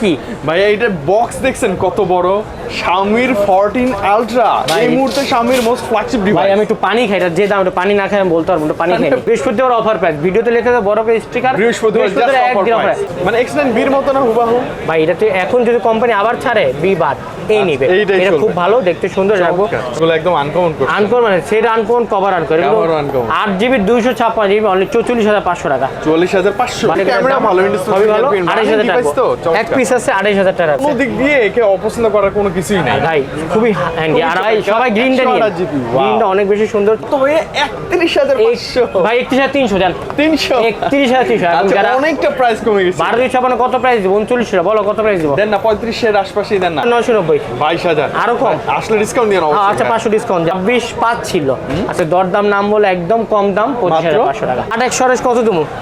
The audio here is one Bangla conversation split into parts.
কি? ভাইয়া এটা বক্স দেখছেন কত বড়? Xiaomi 14 Ultra ভাই, এই মুহূর্তে Xiaomi মোস্ট ফ্ল্যাগশিপ ভাই আমি একটু পানি খাই এটা যে দাম একটু পানি না খাই আমি বলতে পারব না, পানি খাই। বৃহস্পতিবার অফার প্রাইস ভিডিওতে লেখা আছে বড় করে স্টিকার বৃহস্পতিবার offer অফার। মানে X9 বির মতো না হুবাহু? ভাই এটাতে এখন যদি কোম্পানি আবার ছাড়ে বি বাদ এই নিবে। আচ্ছা, এটা খুব ভালো দেখতে সুন্দর রাখব এগুলো একদম আনকমন করছে আনকোন মানে সেটা আনকোন কভার Cover uncommon। আট জিবি দুইশো ছাপ্পান্ন জিবি অনলি চৌচল্লিশ হাজার পাঁচশো টাকা। 44500 মানে ক্যামেরা ভালো ইন্ডাস্ট্রি সবই ভালো। আড়াইশ হাজার টাকা। তো এক পিস আছে আড়াইশ হাজার টাকা কোনো দিক দিয়ে একে অপছন্দ করার কোনো কিছুই নাই। ভাই খুবই হ্যান্ডি আর ভাই সবাই গ্রিনটা নিয়ে 128 GB, wow। গ্রিনটা অনেক বেশি সুন্দর। তো ভাই 31500 ভাই একত্রিশ হাজার তিনশো জান। 300 একত্রিশ হাজার তিনশো। আচ্ছা যারা অনেকটা প্রাইস কমে গেছে। দুই ছাপান্ন কত প্রাইস দিব? উনচল্লিশ বলো কত প্রাইস দিব? দেন না 35 এর আশপাশেই দেন না। নয়শো নব্বই। 22000 আরও কম? আসলে ডিসকাউন্ট দিয়ে না হ্যাঁ, আচ্ছা পাঁচশো ডিসকাউন্ট ছাব্বিশ পাঁচ ছিল আচ্ছা দরদাম নাম বলে একদম কম দাম পঁচিশ হাজার পাঁচশো টাকা। আট একশো আড়াইশ কত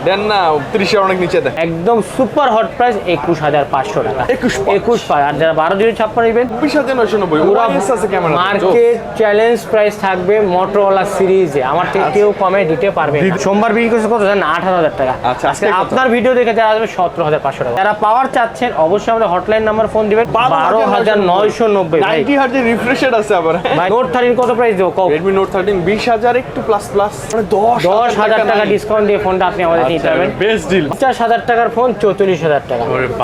দেন না 30 এর অনেক নিচে দেন। একদম সুপার হট প্রাইস একুশ হাজার পাঁচশো। টাকা। 21,500 একুশ পাঁচ। আর যারা বারো দুই ছাপ্পান্ন নেবেন 25990 পুরো ওআইএস আছে ক্যামেরা মার্কেট চ্যালেঞ্জ প্রাইস থাকবে মোটরওয়ালা সিরিজে আমার থেকে কেউ কমে দিতে পারবে সোমবার বিক্রি করছে কত? জানেন আঠারো হাজার টাকা। আচ্ছা, আজকে আপনার ভিডিও দেখে যারা আসবে সতেরো হাজার পাঁচশো টাকা। যারা পাওয়ার চাচ্ছেন অবশ্যই আমাদের হটলাইন নাম্বার ফোন দিবেন। বারো হাজার নয়শো নব্বই। 90 হার্জের রিফ্রেশ আছে আবার। নোট থার্টিন কত প্রাইস দেবো? কও। Redmi Note 13 20000 একটু প্লাস প্লাস মানে 10 দশ হাজার টাকা ডিসকাউন্ট দিয়ে ফোনটা আপনি আমাদের নিতে পারবেন। বেস্ট ডিল পঞ্চাশ হাজার টাকার ফোন চৌত্রিশ হাজার টাকা।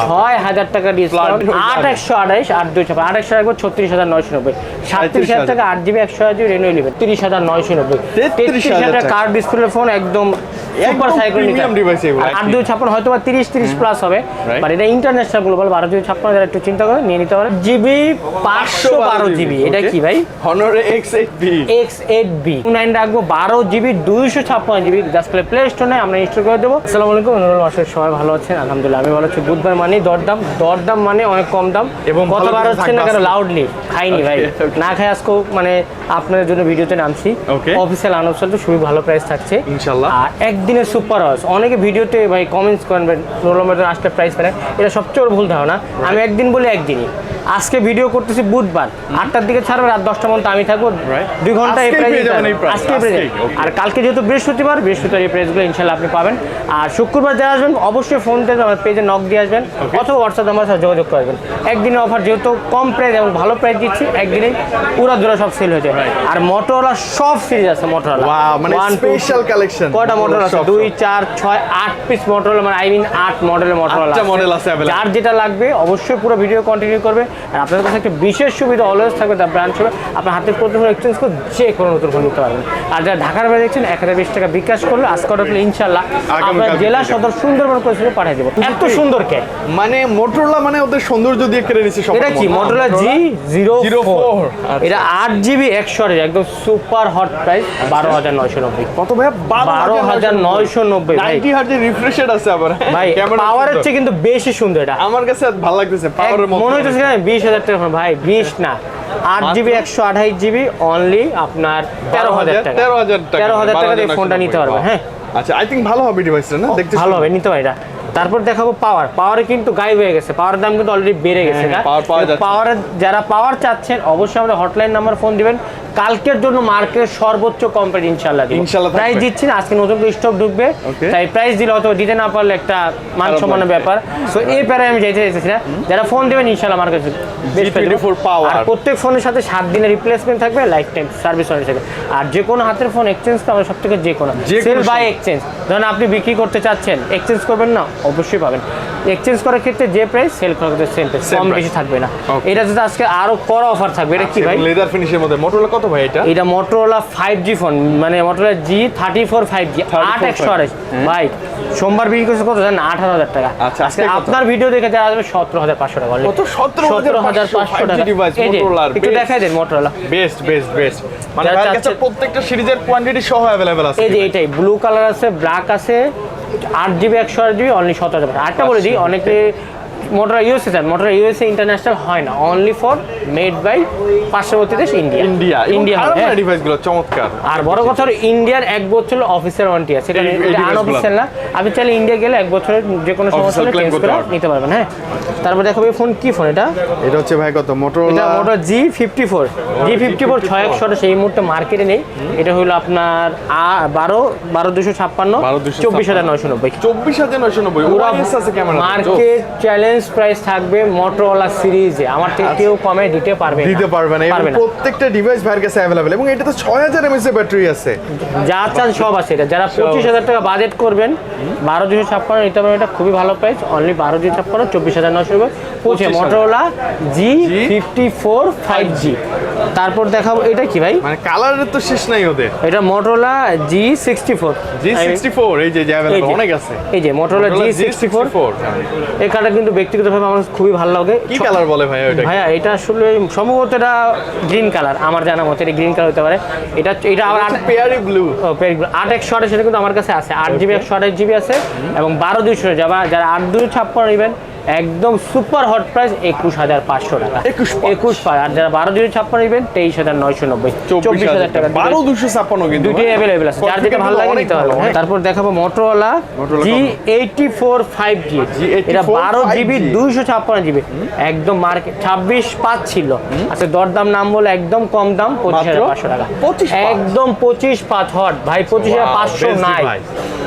ছয় হাজার টাকা ডিসকাউন্ট আট। একশো আঠাইশ আট দুই ছাপা আট একশো ছত্রিশ হাজার নয়শো নব্বই। সাতত্রিশ হাজার টাকা আট জিবি একশো জিবি রেনু নেবেন তিরিশ হাজার নয়শো নব্বই। তেত্রিশ হাজার ডিসপ্লে ফোন একদম সুপার সাইকেল দুই ছাপ্পান্ন হয়তো বা তিরিশ তিরিশ প্লাস হবে। বাট এটা ইন্টারন্যাশনাল গ্লোবাল বারো ছাপ্পান্ন যারা একটু চিন্তা করে নিয়ে নিতে পারে জিবি পাঁচশো বারো জিবি এটা কি ভাই? X8B x eight B nine রাখব বারো জিবি দুইশো ছাপ্পান্ন জিবি। জাস্ট প্লে স্টোর নেই আমরা ইনস্টল করে দেবো। আসসালামু আলাইকুম অনুরোধ মাসের সবাই ভালো আছেন? আলহামদুলিল্লাহ আমি ভালো আছি। বুধবার মানে দরদাম। দরদাম মানে অনেক কম দাম। এবং কতবার হচ্ছে না কেন লাউডলি খাইনি ভাই. না খাই আজকেও মানে আপনাদের জন্য ভিডিওতে নামছি. অফিসিয়াল আনাউন্স চলছে খুবই ভালো প্রাইস থাকছে। ইনশাল্লাহ। আর একদিনের সুপার হাউস অনেকে ভিডিওতে ভাই কমেন্টস করেন নোলমের আসলে প্রাইস পেলেন। এটা সবচেয়ে ভুল ধারণা। আমি একদিন বলে একদিনই। আজকে ভিডিও করতেছি বুধবার। আটটার দিকে ছাড়বে রাত দশটা পর্যন্ত আমি থাকব। দুই ঘণ্টা এই প্রাইস আজকে. আর কালকে যেহেতু বৃহস্পতিবার বৃহস্পতিবার এই প্রাইসগুলো ইনশাল্লাহ আপনি পাবেন। আর শুক্রবার যারা আসবেন অবশ্যই ফোন দিয়ে আমার পেজে নক দিয়ে আসবেন। অথবা হোয়াটসঅ্যাপ আমার সাথে যোগাযোগ করবেন। একদিনের অফার যেহেতু কম প্রাইস এবং ভালো প্রাইস দিচ্ছি একদিনেই পুরো জোড়া সব সেল হয়ে যায় আর মোটরওয়ালা সব সিরিজ আছে Wow, মানে special collection। কয়টা আছে। দুই চার ছয় আট পিস মোটরওয়ালা মানে আই মিন আট মডেলের মোটরওয়ালা আটটা model আছে। যার যেটা লাগবে অবশ্যই পুরো ভিডিও কন্টিনিউ করবে। আর আপনাদের কাছে একটা বিশেষ সুবিধা অলওয়েজ থাকবে তার ব্রাঞ্চ হবে আপনার হাতের প্রতি ফোন এক্সচেঞ্জ করে যে কোনো নতুন ফোন নিতে পারবেন। আর যারা ঢাকার বাইরে দেখছেন এক হাজার বিশ টাকা বিকাশ করলে আজকে অর্ডার করলে ইনশাল্লাহ আমরা জেলা সদর সুন্দরবন পরিষদে পাঠিয়ে দেবো। এত সুন্দর কে? মানে মোটরোলা মানে ওদের সৌন্দর্য দিয়ে কেড়ে নিছে সব এটা কি? Motorola G zero 04। এটা আট জিবি একশো একদম সুপার হট প্রাইস বারো হাজার নয়শো নব্বই। কত ভাই বারো হাজার নয়শো নব্বই ভাই। 90 হার্জের রিফ্রেশ আছে আবার। ভাই পাওয়ারের চেয়ে কিন্তু বেশি সুন্দর এটা। আমার কাছে ভালো লাগতেছে পাওয়ারের মতো। মনে হইতেছে না বিশ হাজার টাকা ভাই বিশ না। আট? জিবি একশো আঠাইশ জিবি অনলি আপনার তেরো হাজার টাকা। 13000 টাকা তেরো হাজার টাকা দিয়ে ফোনটা নিতে পারবেন হ্যাঁ। আচ্ছা আই থিংক ভালো হবে ডিভাইসটা না? দেখতে ভালো হবে নিতে পারি এটা। তারপর দেখাবো পাওয়ার পাওয়ারে কিন্তু গায়েব হয়ে গেছে। পাওয়ার দাম কিন্তু অলরেডি বেড়ে গেছে হ্যাঁ, power পাওয়া যাচ্ছে। পাওয়ারের যারা পাওয়ার চাচ্ছেন অবশ্যই আমাদের হটলাইন নাম্বার ফোন দিবেন। কালকের জন্য মার্কেটের সর্বোচ্চ কোম্পানি ইনশাল্লাহ ইনশাল্লাহ থাকবে। প্রাইস দিচ্ছি না আজকে নতুন স্টক ঢুকবে। তাই প্রাইস দিলে অথবা দিতে না পারলে একটা মান সম্মানের ব্যাপার। সো এই প্যারায় আমি যাইতে চাইতেছি না। যারা ফোন দেবেন ইনশাল্লাহ মার্কেট G24 power। আর প্রত্যেক ফোনের সাথে সাত দিনের রিপ্লেসমেন্ট থাকবে লাইফ টাইম সার্ভিস ওয়ারেন্টি থাকবে। আর যে কোনো হাতের ফোন এক্সচেঞ্জ তো আমরা সব থেকে যে কোনো সেল বাই এক্সচেঞ্জ ধরেন আপনি বিক্রি করতে চাচ্ছেন এক্সচেঞ্জ করবেন না? অবশ্যই পাবেন। এক্সচেঞ্জ করার ক্ষেত্রে যে প্রাইস সেল করার ক্ষেত্রে সেম প্রাইস কম বেশি থাকবে না। এটা যদি আজকে আরও কড়া অফার থাকবে এটা কি ভাই? লেদার ফিনিশের মধ্যে। মোটরোলা কত ভাই এটা? এটা মোটরোলা ফাইভ জি ফোন মানে Motorola G thirty four five G আট একশো আড়াইশ। ভাই সোমবার বিক্রি করছে কত জানেন? আঠারো হাজার টাকা। আচ্ছা আপনার ভিডিও দেখে যারা আসবে সতেরো হাজার পাঁচশো টাকা কত? সতেরো হাজার পাঁচশো টাকা। একটু দেখাই দেন মোটরোলা বেস্ট বেস্ট বেস্ট মানে প্রত্যেকটা সিরিজের কোয়ান্টিটি সহ অ্যাভেলেবেল আছে। এই যে এটাই ব্লু কালার আছে ব্ল্যাক আছে আট জিবি একশো আট জিবি অনলি সতেরো হাজার আটটা আচ্ছা। বলে দিই অনেকে motor USA sir motor USA international হয় না অনলি ফর মেড বাই পার্শ্ববর্তী দেশ India India India India device চমৎকার আর বড় কথা হলো ইন্ডিয়ার এক বছর অফিসের ওয়ারেন্টি আছে এই আনঅফিসিয়াল না। আপনি চাইলে ইন্ডিয়া গেলে এক বছরের যে কোনো সমস্যা হলে চেঞ্জ করে নিতে পারবেন হ্যাঁ। তারপর দেখো এই ফোন কি ফোন এটা? এটা হচ্ছে ভাই কত? এটা motor G fifty four G fifty four ছয় একশো সেই মুহূর্তে মার্কেটে নেই। এটা হলো আপনার বারো বারো দুশো ছাপ্পান্ন 12,256 চব্বিশ হাজার নয়শো নব্বই। চব্বিশ হাজার নয়শো নব্বই। মার্কেট চ্যালেঞ্জ চ্যালেঞ্জ প্রাইস থাকবে মোটরওয়ালা সিরিজে আমার থেকে কেউ কমে দিতে পারবে। আচ্ছা। দিতে পারবে না। এবং প্রত্যেকটা ডিভাইস ভাইয়ের কাছে অ্যাভেলেবেল এবং এটা তো ছয় হাজার এমএস এর ব্যাটারি আছে। যা চান সব আছে এটা। যারা পঁচিশ হাজার টাকা বাজেট করবেন বারো দুশো ছাপ্পান্ন নিতে পারবেন। এটা খুবই ভালো প্রাইস অনলি বারো দুশো ছাপ্পান্ন চব্বিশ হাজার নশো রুপে। পৌঁছে 25,000 Motorola G fifty four five G তারপর দেখাবো এটা কি ভাই? মানে কালারের তো শেষ নাই ওদের। এটা Motorola G sixty four G sixty four এই যে অনেক আছে। এই যে মোটরোলা জি সিক্সটি ফোর এই কিন্তু ব্যক্তিগতভাবে আমার খুবই ভালো লাগে। কি কালার বলে ভাই ওইটা ভাইয়া এটা আসলে সম্ভবত এটা গ্রিন কালার আমার জানা মতে এটা গ্রিন কালার হতে পারে। এটা এটা আবার আট পেয়ারি ব্লু ও, পেয়ারি ব্লু আট একশো আঠাশ সেটা কিন্তু আমার কাছে আছে। আট জিবি একশো আঠাশ জিবি আছে এবং বারো দুইশো যাবা যারা আট দুই ছাপ্পান্ন নেবেন একদম সুপার হট প্রাইস একুশ হাজার পাঁচশো টাকা। 21,500 একুশ পাঁচ আর যারা বারো দুই ছাপ্পান্ন নেবেন তেইশ হাজার নয়শো নব্বই। চব্বিশ হাজার টাকা। বারো দুশো ছাপ্পান্ন কিন্তু দুইটাই অ্যাভেলেবেল আছে। যার যেটা ভালো লাগে নিতে হ্যাঁ। তারপর দেখাবো মোটরওয়ালা জি এইটি ফোর ফাইভ জি এটা বারো জিবি দুইশো ছাপ্পান্ন জিবি একদম মার্কেট ছাব্বিশ পাঁচ ছিল। আচ্ছা দরদাম নাম বলে একদম কম দাম পঁচিশ হাজার পাঁচশো টাকা। একদম পঁচিশ পাঁচ হট। ভাই পঁচিশ হাজার পাঁচশো নাই।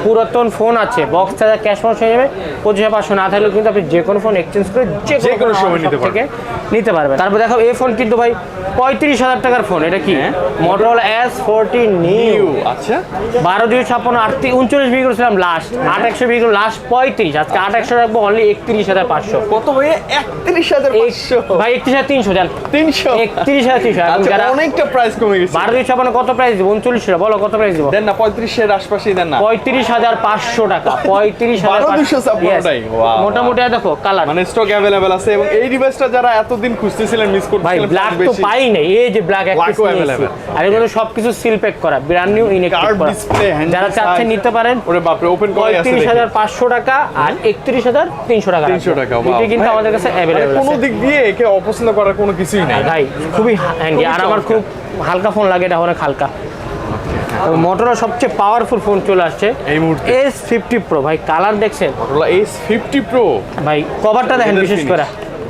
পুরাতন ফোন আছে বক্স ছাড়া ক্যাশ ফোন হয়ে যাবে। পঁচিশ পাঁচশো না থাকলেও কিন্তু আপনি যে কোনো ফোন এক্সচেঞ্জ করে যে কোনো সময় নিতে থেকে নিতে পারবেন। তারপর দেখো এই ফোন কিন্তু ভাই পঁয়ত্রিশ হাজার টাকার ফোন এটা কি? মোটরোলা এস ফোরটি নিউ আচ্ছা। বারো দুই ছাপ্পান্ন আটত্রিশ উনচল্লিশ বিক্রি করেছিলাম লাস্ট আট একশো বিক্রি লাস্ট পঁয়ত্রিশ। আজকে আট একশো রাখব অনলি একত্রিশ হাজার পাঁচশো। কত ভাই একত্রিশ হাজার পাঁচশো। ভাই একত্রিশ হাজার তিনশো যান তিনশো? একত্রিশ হাজার তিনশো। আচ্ছা যারা অনেকটা প্রাইস কমে গেছে। বারো দুই ছাপ্পান্ন কত প্রাইস দেবো? উনচল্লিশ বলো কত প্রাইস দেবো? দেন না পঁয়ত্রিশের আশপাশেই দেন না। পঁয়ত্রিশ হাজার পাঁচশো টাকা পঁয়ত্রিশ হাজার 12,256 Yes. টাই, wow. মোটামুটি আর দেখো কালার মানে স্টক অ্যাভেলেবেল আছে এবং এই ডিভাইসটা যারা এতদিন খুঁজতেছিলেন মিস ভাই ব্ল্যাক তো পাই নাই এই যে ব্ল্যাক Black ও available। আর এগুলো সবকিছু সিল প্যাক করা ব্র্যান্ড নিউ ইনেক্টিভ করা। যারা চাচ্ছেন নিতে পারেন ওরে বাপরে ওপেন করে আছে পঁয়ত্রিশ হাজার পাঁচশো টাকা আর একত্রিশ হাজার তিনশো টাকা 300 টাকা। কিন্তু আমাদের কাছে মানে কোনো দিক দিয়ে একে অপছন্দ করার কোনো কিছুই নাই। ভাই খুবই হ্যান্ডি আর আমার খুব হালকা ফোন লাগে এটা অনেক হালকা। মোটরের সবচেয়ে পাওয়ারফুল ফোন চলে আসছে এই মুহূর্তে। এস ফিফটি প্রো ভাই কালার দেখছেন? মটোরোলা এস ফিফটি প্রো ভাই কভারটা দেখেন বিশেষ করে।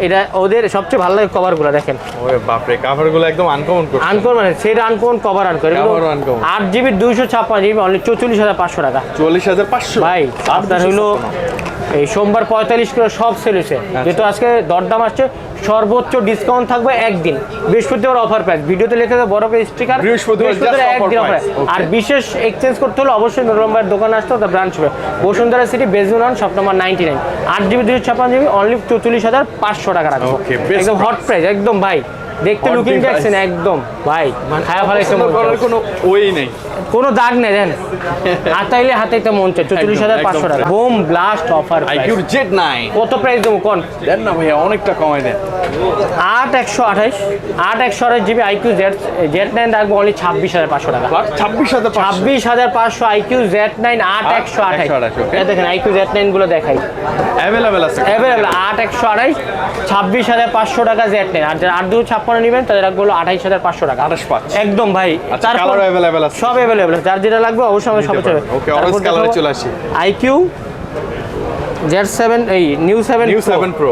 এটা ওদের সবচেয়ে ভালো লাগে কভারগুলো দেখেন। ওরে বাপরে কাভারগুলো একদম আনকমন করছে। আনকোন মানে সেটা uncommon cover uncommon Cover uncover। আট জিবি দুইশো ছাপ্পান্ন জিবি অনলি চৌচল্লিশ হাজার পাঁচশো টাকা। চুয়াল্লিশ হাজার পাঁচশো। ভাই আপনার হইল এই সোমবার পঁয়তাল্লিশ করে সব সেল হয়েছে। আচ্ছা। যেহেতু আজকে দরদাম আসছে সর্বোচ্চ ডিসকাউন্ট থাকবে একদিন। বৃহস্পতিবার অফার প্রাইস ভিডিওতে লিখে দেবো বড় করে স্টিকার বৃহস্পতিবার একদিন অফার আর বিশেষ এক্সচেঞ্জ করতে হলে অবশ্যই নুরম্বার দোকান আসতে হবে ব্রাঞ্চ হবে। বসুন্ধরা সিটি বেজুনান শপ নম্বর নাইনটি নাইন আট জিবি দুশো ছাপ্পান্ন জিবি অনলি চৌচল্লিশ হাজার পাঁচশো টাকা রাখব একদম হট প্রাইস একদম ভাই। দেখতে লুকিং দেখছেন একদম। ভাই খায়া ভালো একটা কোনো ওয়েই নেই। কোনো দাগ নেই দেন। হাতাইলে হাতাইতে মন চায় চৌচল্লিশ হাজার পাঁচশো টাকা। বোম ব্লাস্ট অফার আইকিউর জেড নাইন কত প্রাইস দেবো কোন? দেন না ভাইয়া অনেকটা কমাই দেন। আট একশো আঠাইশ আট একশো আঠাশ GB iQOO Z Z nine রাখব অনলি ছাব্বিশ হাজার পাঁচশো টাকা। ছাব্বিশ হাজার ছাব্বিশ হাজার পাঁচশো আইকিউ জেড নাইন আট একশো আঠাইশ 128, এই দেখেন আইকিউ জেড নাইনগুলো দেখাই। অ্যাভেলেবেল আছে। অ্যাভেলেবল আট একশো আঠাইশ ছাব্বিশ হাজার পাঁচশো টাকা জেড নাইন আর আট দু ছাপ্পান্ন নেবেন তাদের রাখব হলো আঠাইশ হাজার পাঁচশো টাকা। আঠাশ পাঁচ। একদম ভাই আচ্ছা, অ্যাভেলেবেল আছে। সব অ্যাভেলেবল যার যেটা লাগবে অবশ্যই আমাদের সবাই চলে ওকে অরেঞ্জ কালারে চলে আসি। আইকিউ জেড সেভেন এই Neo seven Neo seven pro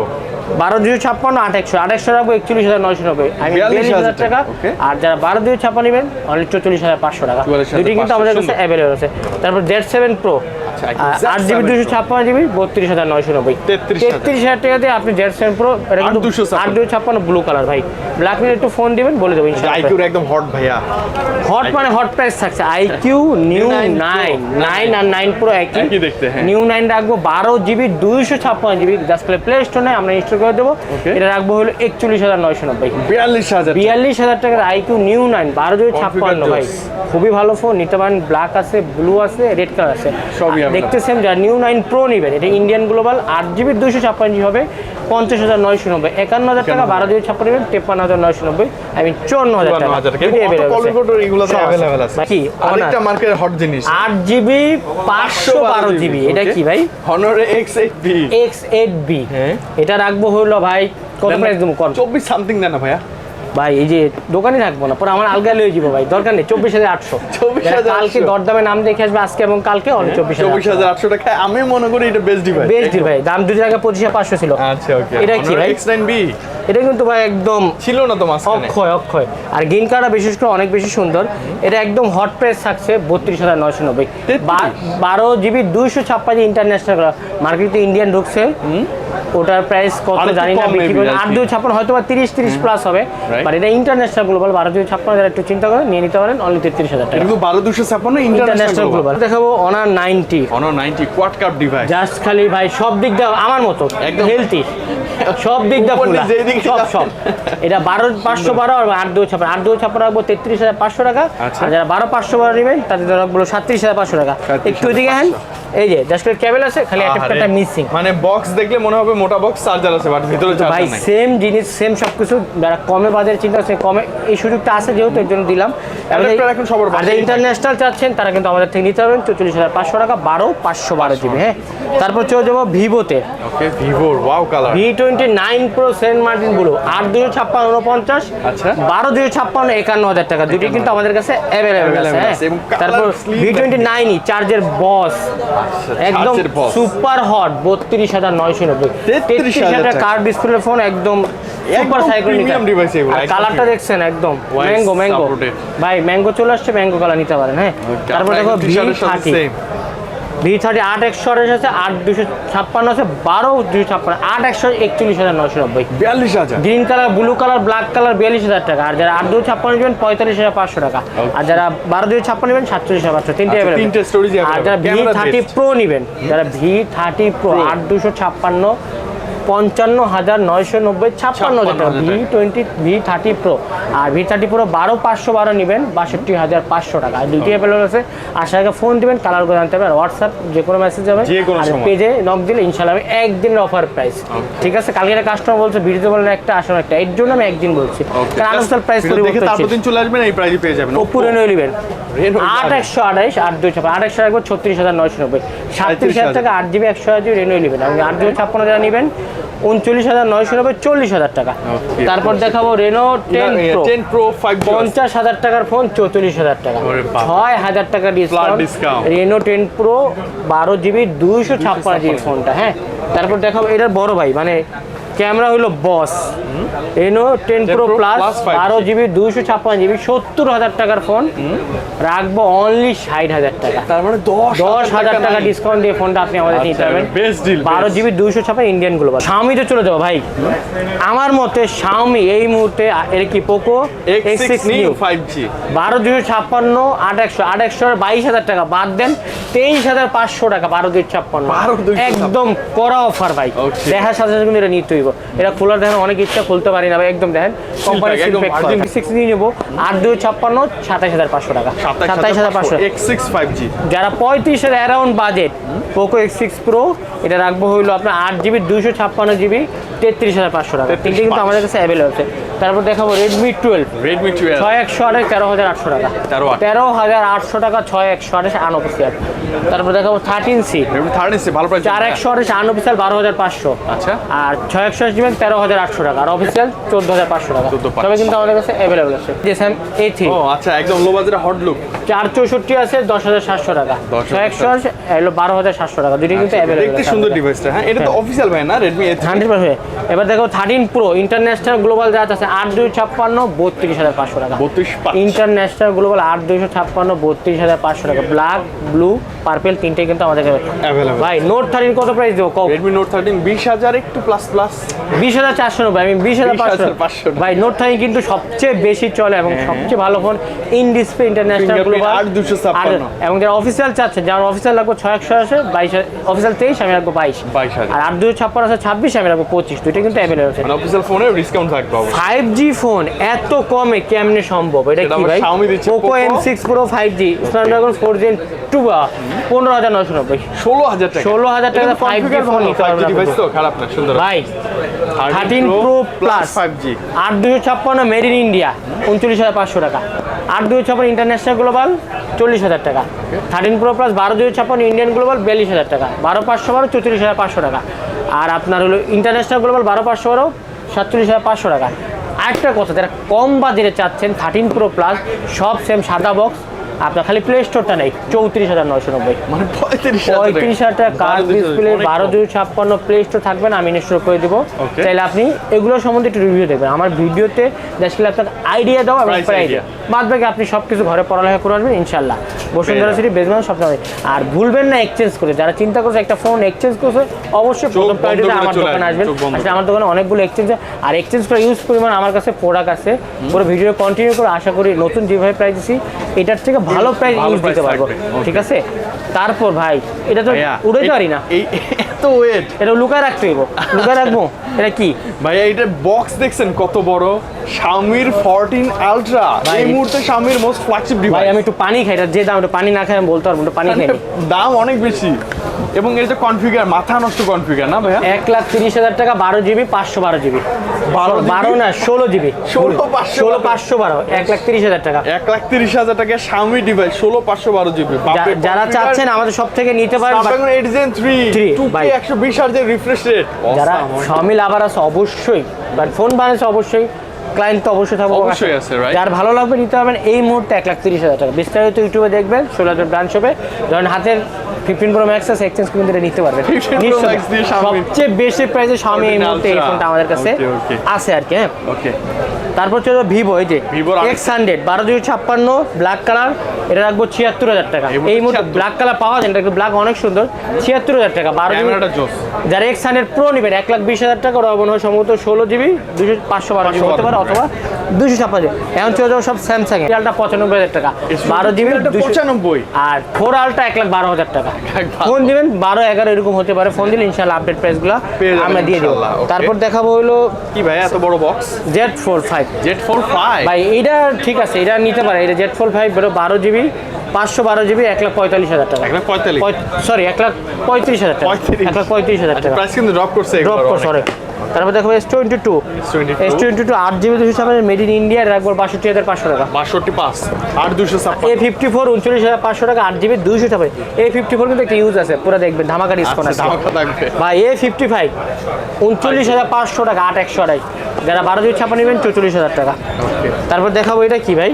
বারো দুই ছাপ্পান্ন আট একশো। আট একশো রাখব একচল্লিশ হাজার নয়শো নব্বই। আমি বিয়াল্লিশ হাজার টাকা। আর যারা বারো দুই ছাপ্পান্ন নেবেন অনলি চৌচল্লিশ হাজার পাঁচশো টাকা। দুটি কিন্তু আমাদের কাছে। অ্যাভেলেবল আছে। তারপর জেড সেভেন প্রো Z7 আট জিবি দুশো ছাপ্পান্ন জিবি বত্রিশ হাজার নয়শো নব্বই। তেত্রিশ হাজার। টাকা দিয়ে আপনি জেড সেভেন প্রো এটা কিন্তু আট দুই ছাপ্পান্ন ব্লু কালার ভাই। ব্ল্যাক মিলে একটু ফোন দিবেন বলে দেবো ইনশাআল্লাহ। আইকিউর একদম হট ভাইয়া। হট মানে হট প্রাইস থাকছে। আইকিউ নিউ নাইন নাইন আর নাইন প্রো একই। হ্যাঁ। নিউ নাইন রাখব বারো জিবি দুইশো ছাপ্পান্ন জিবি। জাস্ট প্লে স্টোর নেই আমরা ইনস্টল করে দেবো। এটা রাখব হলো একচল্লিশ হাজার নয়শো নব্বই। বিয়াল্লিশ হাজার বিয়াল্লিশ হাজার টাকার আইকিউ নিউ নাইন বারো জিবি ছাপ্পান্ন ভাই। খুবই ভালো ফোন নিতে পারেন ব্ল্যাক আছে ব্লু আছে রেড কালার আছে। সবই। দেখতেছেন যা নিউ নাইন প্রো নেবেন এটা ইন্ডিয়ান গ্লোবাল আট জিবি দুইশো ছাপ্পান্ন জিবি হবে পঞ্চাশ হাজার নয়শো নব্বই। একান্ন হাজার টাকা বারো জিবি ছাপ্পান্ন নেবেন তেপ্পান্ন হাজার নয়শো নব্বই। চুয়ান্ন হাজার চুয়ান্ন হাজার টাকা। কি হট জিনিস। আট জিবি পাঁচশো বারো জিবি এটা কি ভাই? হনরে X eight B X eight B. এটা রাখব হলো ভাই। কত প্রাইস দেবো কম চব্বিশ সামথিং দেন না ভাইয়া। ভাই এই যে দোকানে থাকব না পরে আমার আলগা লয়ে যাব ভাই দরকার নেই চব্বিশ হাজার আটশো। কালকে দরদামে নাম দেখে আসবে আজকে এবং কালকে অনেক চব্বিশ চব্বিশ হাজার আটশো টাকা আমি মনে করি এটা বেস্ট ডিভাইস দিল ভাই দাম টাকা পঁচিশ পাঁচশো ছিল। আচ্ছা ওকে। এটা কি ভাই? এক্স নাইন বি এটা কিন্তু ভাই একদম ছিল না তো মাঝখানে। অক্ষয় অক্ষয়। আর গ্রিন কালারটা বিশেষ করে অনেক বেশি সুন্দর। এটা একদম হট প্রাইস থাকছে বত্রিশ হাজার নয়শো নব্বই। বারো জিবি দুইশো ছাপ্পান্ন ইন্টারন্যাশনাল মার্কেটে ইন্ডিয়ান ঢুকছে। ওটার প্রাইস কত জানি না বিক্রি করে আট. দুই ছাপ্পান্ন হয়তো বা তিরিশ তিরিশ প্লাস হবে। বাট এটা ইন্টারন্যাশনাল গ্লোবাল বারো দুই ছাপ্পান্ন যারা একটু চিন্তা করেন নিয়ে নিতে পারেন অনলি তেত্রিশ হাজার টাকা। কিন্তু বারো দুশো ছাপ্পান্ন ইন্টারন্যাশনাল ইন্টারন্যাশনাল গ্লোবাল দেখাবো Honor ninety Honor ninety quad cup device just খালি ভাই সব দিক দিয়ে আমার মতো একদম। হেলথি সব দিক দিয়ে উপর ফুলা নিচ যেদিকে সব সব। এটা বারো পাঁচশো বারো আর আট দু ছাপ্পান্ন আট দু ছাপ্পান্ন রাখব তেত্রিশ হাজার পাঁচশো টাকা। আচ্ছা। আর যারা বারো পাঁচশো বারো নেবেন তাদের রাখব সাতত্রিশ হাজার পাঁচশো টাকা। একটু ওইদিকে হ্যাঁ এই যে জাস্ট কেবল আছে খালি। একটা মিসিং মানে বক্স দেখলে মনে হবে মোটা বক্স চার্জার আছে বাট ভিতরে চার্জার নাই। সেম জিনিস সেম সব কিছু যারা কমে বাজারে চিন্তা করছে কমে এই সুযোগটা আছে যেহেতু এর জন্য দিলাম। এখন সবার আর থাকে। ইন্টারন্যাশনাল চাচ্ছেন তারা কিন্তু আমাদের থেকে নিতে পারবেন। চৌচল্লিশ হাজার পাঁচশো টাকা বারো পাঁচশো বারো জিবি হ্যাঁ। তারপর চলে যাব ভিভোতে। ওকে ভিভোর wow colour V twenty nine pro Saint Martin blue আট দুশো ছাপ্পান্ন উনপঞ্চাশ আচ্ছা। বারো দুশো ছাপ্পান্ন একান্ন হাজার টাকা। দুটি কিন্তু আমাদের কাছে অ্যাভেলেবেল আছে হ্যাঁ। তারপর ভি টোয়েন্টি নাইনই চার্জের বস একদম সুপার হট বত্রিশ হাজার নয়শো নব্বই। তেত্রিশ হাজার। কার্ড ডিসপ্লে ফোন একদম সুপার device এগুলো, কালারটা দেখছেন একদম। ম্যাঙ্গো ম্যাঙ্গো ভাই ম্যাঙ্গো চলে আসছে ম্যাঙ্গো কালার নিতে পারেন হ্যাঁ। তারপর দেখো ভি থার্টি ভি থার্টি আট একশো আঠাশ আছে আট দুশো ছাপ্পান্ন আছে বারো দুশো ছাপ্পান্ন আট একশো একচল্লিশ হাজার নয়শো নব্বই। বিয়াল্লিশ হাজার। Green colour blue colour black colour বিয়াল্লিশ হাজার টাকা। আর যারা আট দুই ছাপ্পান্ন নেবেন পঁয়তাল্লিশ হাজার পাঁচশো টাকা। আর যারা বারো দুই ছাপ্পান্ন নেবেন সাতচল্লিশ হাজার পাঁচশো। তিনটে আচ্ছা, তিনটে স্টোরেজ আর যারা ভি থার্টি প্রো নেবেন যারা ভি থার্টি প্রো আট দুশো ছাপ্পান্ন পঞ্চান্ন হাজার নয়শো নব্বই ছাপ্পান্ন হাজার টাকা V twenty V thirty pro আর ভি থার্টি প্রো বারো পাঁচশো বারো নেবেন বাষট্টি হাজার পাঁচশো টাকা। আর দুটি অ্যাভেলেবল আছে আসার আগে ফোন দিবেন কালার করে আনতে হবে আর হোয়াটসঅ্যাপ যে কোনো মেসেজ যাবে আর পেজে নক দিলে ইনশাল্লাহ আমি একদিনের অফার প্রাইস ঠিক আছে? কালকে একটা কাস্টমার বলছে ভিডিওতে বলেন একটা আসলে একটা। এর জন্য আমি একদিন বলছি। কারণ আনুষ্ঠান প্রাইস পরিবর্তন তারপর দিন চলে আসবেন এই প্রাইজে পেয়ে যাবেন। ওপুরে নয় নেবেন। আট একশো আঠাইশ আট দুই ছাপ্পান্ন আট একশো রাখব ছত্রিশ হাজার নয়শো নব্বই। সাতত্রিশ হাজার টাকা আট জিবি একশো হাজার জিবি রেনো নেবেন। এবং আট জিবি ছাপ্পান্ন হাজার নেবেন উনচল্লিশ হাজার নয়শো নব্বই চল্লিশ হাজার টাকা. তারপর দেখাবো রেনো টেন টেন প্রো পঞ্চাশ হাজার টাকার ফোন চৌচল্লিশ হাজার টাকা। ছয় হাজার টাকা ডিসকাউন্ট রেনো টেন প্রো বারো জিবি দুইশো ছাপ্পান্ন জিবি ফোনটা হ্যাঁ। তারপর দেখাবো এটার বড় ভাই মানে ক্যামেরা হলো boss. Reno ten pro plus বারো জিবি দুইশো ছাপ্পান্ন জিবি সত্তর হাজার টাকার ফোন রাখব অনলি ষাট হাজার টাকা। তার মানে দশ হাজার টাকা ডিসকাউন্ট দিয়ে ফোনটা আপনি আমাদের নিতে পারবেন। বারো জিবি দুইশো ছাপ্পান্ন ইন্ডিয়ান গ্লোবাল শাওমিতে চলে যাব ভাই। আমার মতে শাওমি এই মুহূর্তে এর কি Poco X six Neo five G বারো দুশো ছাপ্পান্ন আট একশো আট একশো বাইশ হাজার টাকা বাদ দেন। তেইশ হাজার পাঁচশো টাকা বারো দুই ছাপ্পান্ন। 12,256 একদম করা অফার ভাই. দেখার সাথে সাথে কিন্তু এটা নিতে হইব এটা খোলার দেখেন অনেক ইচ্ছা খুলতে পারি না একদম দেখেন। কোম্পানি সিক্স নিয়ে নেব আট দুই ছাপ্পান্ন সাতাশ হাজার পাঁচশো টাকা। সাতাইশ হাজার পাঁচশো। যারা পঁয়ত্রিশ হাজার around budget Poco X six pro এটা রাখব হইল আপনার আট জিবি দুইশো ছাপ্পান্ন জিবি তেত্রিশ হাজার পাঁচশো টাকা। কিন্তু আমাদের কাছে অ্যাভেলেবল আছে। তারপর দেখাবো রেডমি টুয়েলভ রেডমি টুয়েলভ ছয় একশো আঠাশ তেরো হাজার আটশো টাকা। 13,800 তেরো হাজার আটশো টাকা ছয় একশো আঠাশ আনঅফিসিয়াল। তারপর দেখাবো থার্টিন সি থার্ড এসে ভালো প্রাইস চার একশো আঠাশ আনঅফিসিয়াল বারো হাজার পাঁচশো। আচ্ছা। আর ছয় একশো জিবি তেরো হাজার আটশো টাকা। আর অফিসিয়াল চোদ্দ হাজার পাঁচশো টাকা। তবে কিন্তু আমাদের কাছে অ্যাভেলেবল আছে। যে স্যাম এ থ্রি ও আচ্ছা একদম লো বাজারে হট লুক চার চৌষট্টি আছে দশ হাজার সাতশো টাকা। 10,700 ছয় একশো আছে এলো বারো হাজার সাতশো টাকা। দুটি কিন্তু অ্যাভেলেবল দেখতে সুন্দর ডিভাইসটা হ্যাঁ এটা তো অফিসিয়াল ভাই না রেডমি এ হান্ড্রেড পার্সেন্ট এবার দেখো থার্টিন প্রো ইন্টারন্যাশনাল গ্লোবাল যা আছে আট দুই ছাপ্পান্ন বত্রিশ হাজার পাঁচশো টাকা। বত্রিশ ইন্টারন্যাশনাল গ্লোবাল আট দুইশো ছাপ্পান্ন বত্রিশ হাজার পাঁচশো টাকা। ব্ল্যাক ব্লু পার্পেল তিনটে কিন্তু আমাদের ভাই নোট থার্টিন কত প্রাইস দেবো কও। রেডমি নোট থার্টিন বিশ হাজার একটু প্লাস প্লাস বিশ হাজার চারশো নব্বই আমি বিশ হাজার পাঁচশো। 20,500 ভাই নোট থার্টিন কিন্তু সবচেয়ে বেশি চলে এবং সবচেয়ে ভালো ফোন ইন ডিসপ্লে ইন্টারন্যাশনাল হ্যাঁ, গ্লোবাল আর 256 এবং যারা অফিসিয়াল চাচ্ছে যার অফিসিয়াল লাগবে ছয় একশো আছে বাইশ অফিসিয়াল তেইশ আমি রাখব বাইশ। 22,000 আর আট দুই ছাপ্পান্ন আছে ছাব্বিশ আমি রাখব পঁচিশ। দুইটা কিন্তু অ্যাভেলেবল আছে। অফিসিয়াল ফোনে ডিসকাউন্ট থাকবে ফাইভ জি ফোন এত কমে কেমনে সম্ভব? এটা কি ভাই? Poco Poco। M six pro five G Snapdragon four gen two পনেরো হাজার নশো নব্বই। ষোলো হাজার টাকা। ষোলো হাজার টাকা ফাইভ জি ফোন নিতে পারবেন ডিভাইস তো খারাপ না সুন্দর। ভাই thirteen pro plus five G আট দুশো ছাপ্পান্ন মেড ইন ইন্ডিয়া উনচল্লিশ হাজার পাঁচশো টাকা। আট দুশো ছাপ্পান্ন ইন্টারন্যাশনাল গ্লোবাল চল্লিশ হাজার টাকা। থার্টিন প্রো প্লাস বারো দুশো ছাপ্পান্ন ইন্ডিয়ান গ্লোবাল বিয়াল্লিশ হাজার টাকা। বারো পাঁচশো বারো চৌত্রিশ হাজার পাঁচশো টাকা। আর আপনার হলো ইন্টারন্যাশনাল গ্লোবাল বারো পাঁচশো বারো সাতচল্লিশ হাজার পাঁচশো টাকা। আরেকটা কথা যারা কম বাজেটে চাচ্ছেন থার্টিন প্রো প্লাস সব সেম সাদা বক্স আপনার খালি প্লে স্টোরটা নেই চৌত্রিশ হাজার নয়শো নব্বই। মানে পঁয়ত্রিশ পঁয়ত্রিশ হাজার টাকা কার্ড ডিসপ্লে বারো দুই ছাপ্পান্ন প্লে স্টোর থাকবেন আমি ইনস্টল করে দিব. চাইলে আপনি এগুলো সম্বন্ধে একটু রিভিউ দেখবেন। আমার ভিডিওতে দেখলে আপনার আইডিয়া দাও এবং প্রাইস বাদ বাকি আপনি সব কিছু ঘরে পড়ালেখা করে আসবেন ইনশাল্লাহ বসুন্ধরা সিটি বেজমান সব সময় আর ভুলবেন না এক্সচেঞ্জ করে। যারা চিন্তা করছে একটা ফোন এক্সচেঞ্জ করছে অবশ্যই প্রথম প্রায়োরিটিতে আমার দোকানে আসবেন, আসলে আমার দোকানে অনেকগুলো এক্সচেঞ্জ আর এক্সচেঞ্জ করে ইউজ পরিমাণ আমার কাছে প্রোডাক্ট আছে। পুরো ভিডিও কন্টিনিউ করে আশা করি নতুন যেভাবে প্রাইস দিচ্ছি এটার থেকে ভালো প্রাইস ইউজ দিতে পারব ঠিক আছে? তারপর ভাই এটা তো উড়ে পারি না। এই এত ওয়েট এটা লুকায় রাখতে হইব লুকায় রাখব। এটা কি? ভাই এটা বক্স দেখছেন কত বড়? শামির 14 আলট্রা এই মুহূর্তে শামির মোস্ট ফ্ল্যাগশিপ ডিভাইস ভাই আমি একটু পানি খাই এটা যে দাম একটু পানি না খাই আমি বলতে পারব পানি খাই দাম অনেক বেশি। এবং এর যে কনফিগার মাথা নষ্ট কনফিগার না ভাইয়া? এক লাখ তিরিশ হাজার টাকা বারো জিবি পাঁচশো বারো জিবি। বারো না ষোলো জিবি। 16 পাঁচশো ষোলো। পাঁচশো বারো এক লাখ তিরিশ হাজার টাকা। এক লাখ তিরিশ হাজার টাকা শামি ডিভাইস ষোলো পাঁচশো বারো জিবি। যারা চাচ্ছেন আমাদের সব থেকে নিতে পারেন এইট জেন থ্রি। একশো বিশ হাজার রিফ্রেশ রেট যারা শামিল আবার আছে অবশ্যই। বাট ফোন বানাচ্ছে অবশ্যই। ক্লায়েন্ট তো অবশ্যই থাকবে অবশ্যই আছে? যার ভালো লাগবে নিতে পারবেন এই মুহূর্তে এক লাখ তিরিশ হাজার টাকা বিস্তারিত ইউটিউবে দেখবেন ষোলো হাজার ব্রাঞ্চ হবে ধরেন হাতের ফিফটিন প্রো ম্যাক্স আছে এক্সচেঞ্জ কিন্তু এটা নিতে পারবেন 15 Pro নিশ্চয়ই। Max দিয়ে Xiaomi। সবচেয়ে বেশি প্রাইসে স্বামী এই মুহূর্তে এই ফোনটা আমাদের কাছে. আছে আর কি হ্যাঁ ওকে তারপর চলো ভিভো এই যে এক্স হান্ড্রেড বারো দুই ছাপ্পান্ন ব্ল্যাক কালার এটা রাখব ছিয়াত্তর হাজার টাকা। এই মুহূর্তে এই মুহূর্তে 76 ব্ল্যাক কালার পাওয়া যায় এটা ব্ল্যাক অনেক সুন্দর ছিয়াত্তর হাজার টাকা বারো যারা এক্স হান্ড্রেড প্রো নেবেন এক লাখ বিশ হাজার টাকা ওরা মনে হয় সম্ভবত ষোলো জিবি দুশো পাঁচশো বারো জিবি হতে পারে অথবা দুশো ছাপ্পান্ন জিবি। এখন চলে যাব সব স্যামসাং আলটা পঁচানব্বই হাজার টাকা বারো জিবি পঁচানব্বই। আর ফোর আলটা এক লাখ বারো হাজার টাকা। ফোন দিবেন বারো এগারো এরকম হতে পারে। ফোন দিলে ইনশাল্লাহ আপডেট প্রাইসগুলো আমরা দিয়ে দেবো। তারপর দেখাবো হলো কি ভাই এত বড় box Z four five Z four five ভাই এইটা ঠিক আছে এটা নিতে পারে এটা জেড ফোর ফাইভ বেরো বারো জিবি পাঁচশো বারো জিবি এক লাখ পঁয়তাল্লিশ হাজার টাকা। এক লাখ পঁয়তাল্লিশ? সরি এক লাখ পঁয়ত্রিশ হাজার টাকা এক লাখ পঁয়ত্রিশ হাজার টাকা। প্রাইস কিন্তু ড্রপ করছে ড্রপ করছে তারপর দেখো S twenty two S22 S twenty two আট জিবি দুশো ছাপ্পান্ন মেড ইন ইন্ডিয়া রাখব বাষট্টি হাজার পাঁচশো টাকা। বাষট্টি পাঁচ আট দুশো এ ফিফটি ফোর উনচল্লিশ হাজার পাঁচশো টাকা আট জিবি দুইশো ছাপ্পান্ন। এ ফিফটি ফোর কিন্তু একটা ইউজ আছে পুরো দেখবেন ধামাকা ডিসকাউন্ট আচ্ছা আছে ভাই এ ফিফটি ফাইভ উনচল্লিশ হাজার পাঁচশো টাকা আট একশো আড়াই। যারা বারো জিবি ছাপ্পান্ন নেবেন চৌচল্লিশ হাজার টাকা। ওকে তারপর দেখাবো এটা কি ভাই?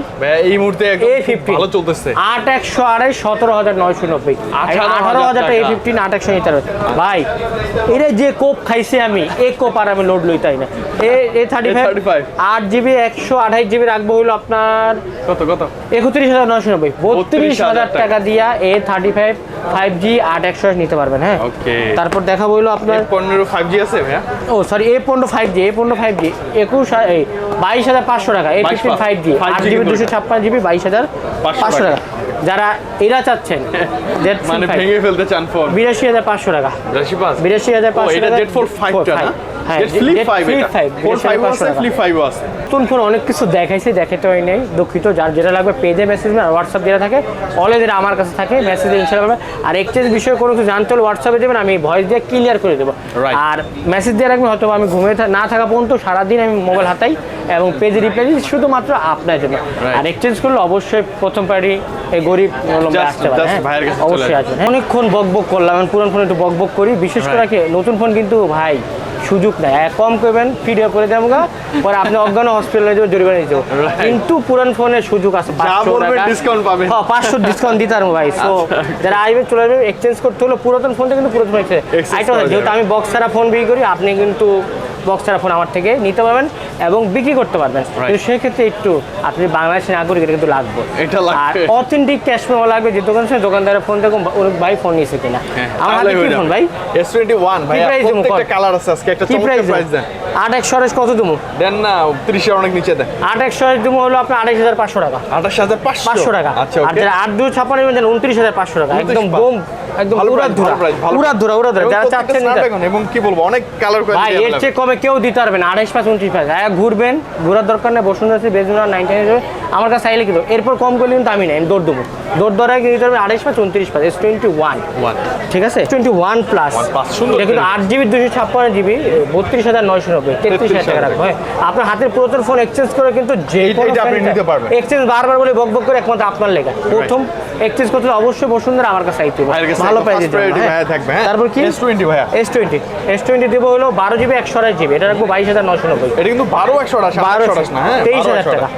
এই মুহূর্তে এ ফিফটি ভালো চলতেছে। আট একশো আড়াই সতেরো হাজার নয়শো নব্বই। আঠারো হাজার টাকা। এ। ফিফটিন আট একশো নিতে ভাই এটা যে কোপ খাইছে আমি এই কোপ আর আমি লোড লই তাই না। এ এ থার্টি ফাইভ আট জিবি একশো আঠাইশ জিবি রাখব হইল আপনার কত কত? একত্রিশ হাজার নয়শো নব্বই। বত্রিশ হাজার টাকা। দিয়া A thirty five five G আট একশো নিতে পারবেন হ্যাঁ। ওকে। তারপর দেখা হইল আপনার পনেরো ফাইভ জি আছে ও সরি এ পনেরো ফাইভ জি এ পনেরো ফাইভ জি একুশ হা- এই বাইশ হাজার পাঁচশো টাকা এ 22 ফিফটিন ফাইভ জি 5G আট জিবি দুশো ছাপ্পান্ন জিবি বাইশ হাজার পাঁচশো টাকা। যারা এরা চাচ্ছেন জেড মানে ভেঙে ফেলতে চান ফোন বিরাশি হাজার পাঁচশো টাকা। বিরাশি হাজার পাঁচশো এটা টাকা জেড ফোর ফাইভটা হ্যাঁ ফ্লিপ Jet ফাইভ 5, ফোর 82 আছে ফ্লিপ ফাইভও আছে। নতুন ফোন অনেক কিছু দেখাইছে দেখাতে হয় নাই। দুঃখিত যার যেটা লাগবে পেজে মেসেজ আর হোয়াটসঅ্যাপ যেটা থাকে অলরেডি আমার কাছে থাকে মেসেজে ইনশাল্লাহ পাবে। আর এক্সচেঞ্জ বিষয়ে কোনো কিছু জানতে হলে হোয়াটসঅ্যাপে দেবেন আমি ভয়েস দিয়ে ক্লিয়ার করে দেবো। আর মেসেজ দিয়ে রাখবেন হয়তো আমি ঘুমিয়ে না থাকা পর্যন্ত সারাদিন আমি মোবাইল হাতাই এবং পেজে রিপ্লাই দিই শুধুমাত্র আপনার জন্য। আর এক্সচেঞ্জ করলে অবশ্যই প্রথম পার্টি এই গরিব আসতে পারে হ্যাঁ? অবশ্যই আসবে। আসবেন। অনেকক্ষণ বক বক করলাম পুরান ফোন একটু বক বক করি বিশেষ করে নতুন ফোন কিন্তু ভাই সুযোগ নাই। কম করবেন ভিডিও করে দেবো গা, পরে আপনি অজ্ঞান হসপিটালে যাব জরিমানা দিতে কিন্তু পুরান ফোনের সুযোগ আছে টাকা। পাবেন। হ্যাঁ, পাঁচশো ডিসকাউন্ট দিতে পারব ভাই। সো যারা আসবে চলে আসবে এক্সচেঞ্জ করতে হলে পুরাতন ফোনটা কিন্তু পুরাতন এক্সচেঞ্জ যেহেতু আমি বক্স ছাড়া ফোন বিক্রি করি আপনি কিন্তু বক্স ছাড়া ফোন আমার থেকে নিতে পারবেন। এবং বিক্রি করতে পারবেন। কিন্তু সেক্ষেত্রে একটু আপনি বাংলাদেশের নাগরিক এটা কিন্তু লাগবে। এটা আর অথেন্টিক ক্যাশ মেমো লাগবে যে দোকান সে দোকানদারের ফোন দেখুন ভাই ফোন নিয়েছে কিনা। হ্যাঁ, আমার হাতে কি ফোন ভাই? এস টোয়েন্টি ওয়ান ভাই price দেবো, প্রত্যেকটা কত? কালার আছে আজকে একটা কি প্রাইস প্রাইস দেন। কত দেবো? দেন না তিরিশের অনেক নিচে দেন। দেবো হলো আপনার আড়াইশ হাজার পাঁচশো টাকা। আঠাশ হাজার পাঁচশো? পাঁচশো টাকা। আচ্ছা আর যারা আট দুই ছাপ্পান্ন নেবেন যেন উনত্রিশ হাজার পাঁচশো টাকা। একদম। বোম একদম price, ধুরা price, ধুরা যারা চাচ্ছেন এবং কি বলব অনেক কালার ভাই এর চেয়ে কমে কেউ দিতে পারবে না। আড়াইশ পাঁচ উনত্রিশ পাঁচ। হ্যাঁ ঘুরবেন ঘোরার দরকার নেই বসুন্ধরা বেজুনা নাইনটিন আমার কাছে আইলে কিন্তু এরপর কম করলে কিন্তু আমি নাই আমি দৌড় দেবো। দৌড় দৌড়ায় দিতে পারবেন আড়াইশ পাঁচ উনত্রিশ পাঁচ এস টোয়েন্টি ওয়ান ঠিক আছে? টোয়েন্টি ওয়ান প্লাস এটা কিন্তু আট জিবি দুশো ছাপ্পান্ন জিবি বত্রিশ হাজার নয়শো নব্বই তেত্রিশ হাজার টাকা রাখব হ্যাঁ? আপনার হাতের পুরাতন ফোন এক্সচেঞ্জ করে কিন্তু যে। এক্সচেঞ্জ বারবার বলে বক বক করে একমাত্র আপনার লেখা। প্রথম এক্সচেঞ্জ করতে হলে অবশ্যই বসুন্ধরা আমার কাছে আইতে হবে। ভালো প্রাইস ভাইয়া থাকবে, হ্যাঁ? তারপর কি? S20 ভাইয়া। এস টোয়েন্টি এস টোয়েন্টি দেবো হলো বারো জিবি একশো আড়াইশ জিবি এটা রাখব বাইশ হাজার নশো নব্বই। এটা কিন্তু বারো একশো বারো না হ্যাঁ? তেইশ হাজার টাকা।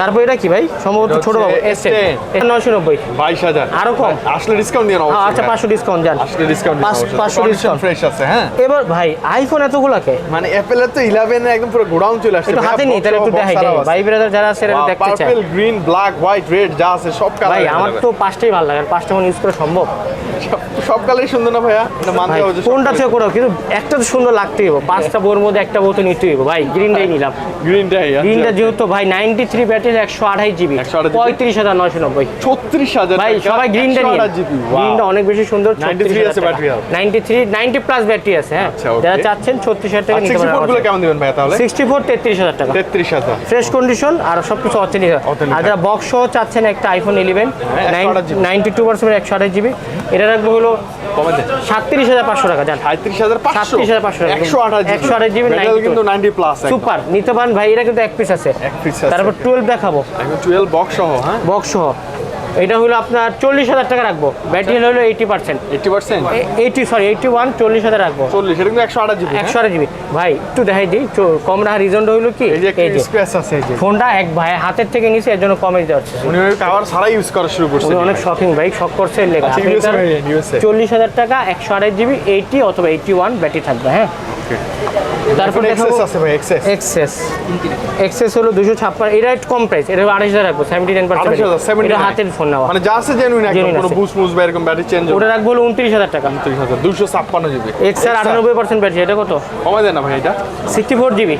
তারপর এটা কি ভাই? সম্ভবত ছোট বাবু। হচ্ছে এস নয়শো নব্বই। বাইশ হাজার। আরও কম? আসলে ডিসকাউন্ট দিয়ে নাও আচ্ছা পাঁচশো ডিসকাউন্ট যান আসলে ডিসকাউন্ট পাঁচ- পাঁচশো discount। ফ্রেশ আছে হ্যাঁ। এবার ভাই আইফোন এতগুলাকে? মানে অ্যাপেলের তো ইলেভেন একদম পুরো গোডাউন চলে আসছে। একটু হাতে নিই তাহলে একটু দেখাই দেয় ভাই ব্রাদার যারা আছে এরা দেখতে চায়। Purple green black white red যা আছে সব কালার ভাই আমার তো পাঁচটাই ভালো লাগে আর পাঁচটা ফোন ইউজ করা সম্ভব। সব কালারই সুন্দর না ভাইয়া? এটা মানতে হবে কোনটা থেকে করো কিন্তু একটা তো সুন্দর লাগতেই হবে। পাঁচটা বোর মধ্যে একটা বউ তো নিতেই হবে। ভাই গ্রিনটাই নিলাম। গ্রিনটাই গ্রিনটা যেহেতু ভাই নাইনটি থ্রি ব্যাটারি একশো আঠাই জিবি। পঁয়ত্রিশ হাজার নয়শো নব্বই। ছত্রিশ হাজার ভাই সবাই গ্রিনটা নিয়ে গ্রিনটা অনেক বেশি সুন্দর 93 আছে battery health। Ninety three ninety plus battery আছে হ্যাঁ। আচ্ছা, যারা চাচ্ছেন ছত্রিশ হাজার টাকা সিক্সটি ফোরগুলো পারেন কেমন দিবেন ভাইয়া তাহলে? সিক্সটি ফোর তেত্রিশ হাজার টাকা। তেত্রিশ হাজার। ফ্রেশ কন্ডিশন আর সব কিছু অথেন্টিক আর যারা বক্স সহ চাচ্ছেন একটা iPhone eleven ninety two percent একশো আঠাশ জিবি। এটা রাখব হলো সাতত্রিশ হাজার পাঁচশো টাকা জান। সাঁত্রিশ হাজার পাঁচশো? 37,500 একশো আঠাশ 128 GB, Metal 92 কিন্তু নাইনটি প্লাস সুপার নিতে পারেন ভাই এটা কিন্তু এক পিস আছে। তারপর টুয়েলভ দেখাবো। এখন টুয়েলভ বক্স সহ হ্যাঁ? বক্স সহ। এটা হলো আপনার চল্লিশ হাজার টাকা রাখব। ব্যাটারি হলো eighty percent eighty percent eighty sorry eighty one চল্লিশ হাজার রাখব। চল্লিশ এটা কিন্তু একশো আঠাশ জিবি একশো আট জিবি ভাই একটু দেখাই দিই কম রাখার রিজনটা হইল কি? ফোনটা এক ভাই হাতের থেকে নিচে এর জন্য কমে দিতে হচ্ছে উনি কাভার ছাড়াই ইউজ করা শুরু করছে অনেক শপিং ভাই শখ করছে লেগে আচ্ছা, চল্লিশ হাজার টাকা একশো আঠাশ জিবি এইটি অথবা এইটি ওয়ান ব্যাটারি থাকবে হ্যাঁ? তারপর তারপরে আছে ভাই হলো ছাপ্পান্ন এটা একটু কম প্রাইস এটা আড়াইশ হাজার রাখব সেভেন্টি নাইন পার্সেন্ট 28,000, এটা 79 হাতের ফোন নেওয়া। মানে যা আছে জেনুইন একদম কোনো বুস মুস বা এরকম ব্যাটারি চেঞ্জ ওটা রাখব হলো উনত্রিশ হাজার টাকা। উনত্রিশ হাজার দুশো ছাপ্পান্ন জিবি এক্স আর আটানব্বই পার্সেন্ট ব্যাটারি এটা কত? কমে দেন না ভাই এটা। সিক্সটি ফোর জিবি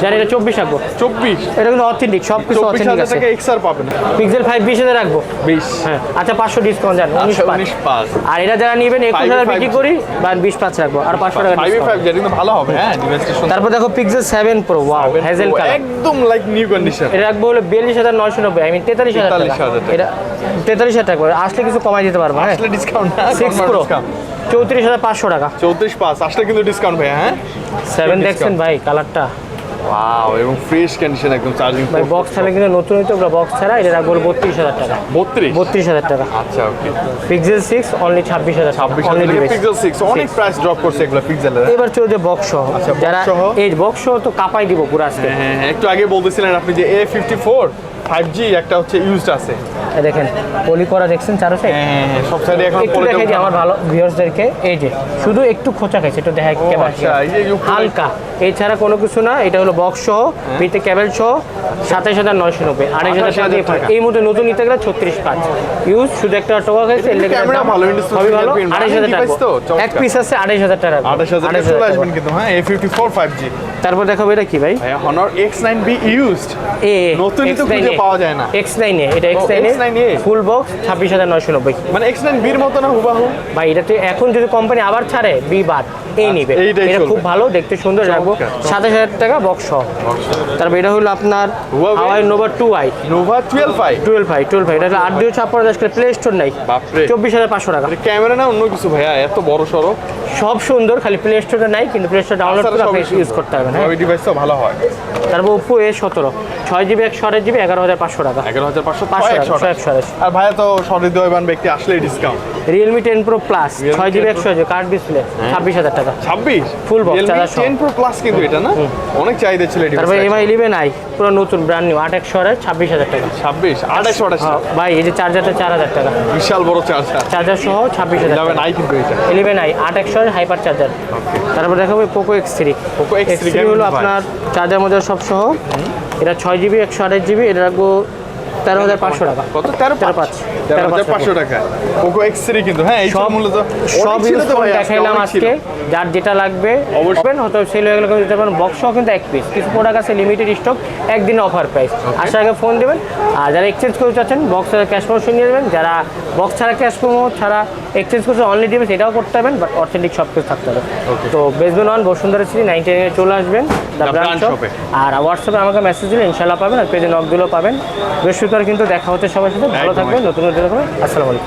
যার এটা চব্বিশ রাখব। চব্বিশ। এটা কিন্তু অথেন্টিক সব কিছু অথেন্টিক আছে। টাকা এক্স আর পাবেন। পিক্সেল ফাইভ বিশ হাজার রাখব। বিশ। হ্যাঁ আচ্ছা পাঁচশো ডিসকাউন্ট জান আর এটা যারা নেবেন একুশ Five এ হাজার five বিক্রি করি বা বিশ পাঁচ রাখব আর পাঁচশো টাকা ফাইভ discount। ফাইভ যেটা কিন্তু ভালো হবে। হ্যাঁ ডিভাইসটা সুন্দর। তারপর দেখো Pixel 7 pro wow hazel colour একদম লাইক নিউ কন্ডিশন এটা রাখব হলো বিয়াল্লিশ হাজার নয়শো নব্বই আমি তেতাল্লিশ হাজার টাকা। 43,000 টাকা। এটা তেতাল্লিশ হাজার টাকা আসলে কিছু কমাই দিতে পারব হ্যাঁ? আসলে ডিসকাউন্ট সিক্স প্রো চৌত্রিশ হাজার পাঁচশো টাকা। চৌত্রিশ পাঁচ আসলে কিন্তু ডিসকাউন্ট ভাই হ্যাঁ? সেভেন দেখছেন ভাই কালারটা ওয়াও এবং ফ্রেশ কন্ডিশন একদম চার্জিং ভাই বক্স ছাড়া কিন্তু নতুন হইতে বক্স ছাড়া এটা রাখব বত্রিশ হাজার টাকা। বত্রিশ? বত্রিশ হাজার টাকা। আচ্ছা ওকে পিক্সেল সিক্স অনলি ছাব্বিশ হাজার ছাব্বিশ পিক্সেল সিক্স অনেক প্রাইস ড্রপ করছে এগুলো পিক্সেলের এবার চলে যে বক্স সহ। আচ্ছা, যারা এই বক্স সহ তো কাপাই দিব পুরো আজকে। হ্যাঁ হ্যাঁ, একটু আগে বলতেছিলেন আপনি যে A fifty four five G একটা হচ্ছে ইউজড আছে। দেখেন পলি করা দেখছেন চারো সাইড হ্যাঁ হ্যাঁ হ্যাঁ সব সাইডে এখন একটু দেখাই আমার ভালো ভিউয়ার্সদেরকে এই যে শুধু একটু খোঁচা খাইছে একটু দেখা কেবল আচ্ছা, হালকা। এছাড়া কোনো কিছু না এটা হলো বক্স সহ ভিতে কেবল সহ সাতাইশ হাজার নয়শো নব্বই আড়াইশ হাজার এই মুহূর্তে নতুন নিতে গেলে ছত্রিশ পাঁচ। ইউজ শুধু একটা টোকা খাইছে সবই ভালো। আড়াইশ হাজার টাকা। এক পিস আছে আড়াইশ হাজার টাকা। আড়াইশ হাজার আসবেন কিন্তু হ্যাঁ A fifty four five G তারপর দেখাবো এটা কি ভাই? Honor X nine B used এ তো খুঁজে পাওয়া যায় না। এক্স নাইন এ এটা X nine X9A full box ছাব্বিশ হাজার নয়শো নব্বই। মানে এক্স নাইন বির মতো না হুবাহু? ভাই এটা এখন যদি কোম্পানি আবার ছাড়ে বি বাদ এই নিবে। এটা খুব ভালো দেখতে সুন্দর। সাতাশ হাজার টাকা বক্স সহ। তারপর এটা হলো আপনার Huawei? I Nova twelve I twelve I twelve I এটা হলো আট দুই ছাপ্পান্ন দশ করে প্লে স্টোর নাই। বাপরে। চব্বিশ হাজার পাঁচশো টাকা। ক্যামেরা না অন্য কিছু ভাইয়া এত বড় সড়ো সব সুন্দর খালি প্লে স্টোরে নাই কিন্তু প্লে স্টোর ডাউনলোড করে আপনি ইউজ করতে পারবেন হ্যাঁ? ওই ডিভাইসটা ভালো হয়। তারপর ওপো এ সতেরো। ছয় জিবি একশো আঠাশ জিবি এগারো হাজার পাঁচশো টাকা। এগারো হাজার পাঁচশো পাঁচশো একশো আর ভাইয়া তো সহৃদয়বান ব্যক্তি আসলেই discount Realme ten pro plus ছয় জিবি একশো কার্ড ডিসপ্লে ছাব্বিশ হাজার টাকা। ছাব্বিশ? Box, charger ten pro plus কিন্তু এটা না? অনেক চাহিদা ছিল তারপর এমআই ইলেভেন আই পুরো নতুন ব্র্যান্ড নিউ আট একশো আঠাশ ছাব্বিশ হাজার টাকা। ছাব্বিশ আঠাশ আঠাশ হ্যাঁ, ভাই এই যে চার্জারটা চার হাজার টাকা। বিশাল বড় চার্জার। চার্জার সহ ছাব্বিশ হাজার যাবেন আই কিন্তু এটা। ইলেভেন আই আট একশো হাইপার চার্জার তারপর দেখাবো Poco X three X3 X three হলো আপনার চার্জার মধ্যে সব সহ। এটা ছয় জিবি একশো আঠাশ জিবি এটা রাখব তেরো হাজার পাঁচশো টাকা। কত? তেরো পাঁচ। তেরো হাজার পাঁচশো টাকা। পোকো এক্স থ্রি কিন্তু হ্যাঁ সব মূলত সব দেখাইলাম আজকে। যার যেটা লাগবে অবশ্যই। অবশ্যই হয়তো সেল হয়ে গেলে দিতে পারেন বক্সও কিন্তু এক পিস কিছু প্রোডাক্ট আছে লিমিটেড স্টক একদিন অফার প্রাইস আসার আগে ফোন দেবেন। আর যারা এক্সচেঞ্জ করতে চাচ্ছেন বক্স ক্যাশ প্রমোশন নিয়ে যাবেন যারা বক্স ছাড়া ক্যাশ প্রমো ছাড়া এক্সচেঞ্জ করছে অনলি ডিএমএস এটাও করতে পারবেন বাট অথেন্টিক সব কিছু থাকতে হবে। তো বেসবেন ওয়ান বসুন্ধরা সিটি নাইনটি চলে আসবেন। আর হোয়াটসঅ্যাপে আমাকে মেসেজ দিলে ইনশাল্লাহ পাবেন আর পেজে নকগুলো দিলেও পাবেন। বৃহস্পতিবার কিন্তু দেখা হচ্ছে সবার সাথে ভালো থাকবেন নতুন নতুন আসসালামু আলাইকুম।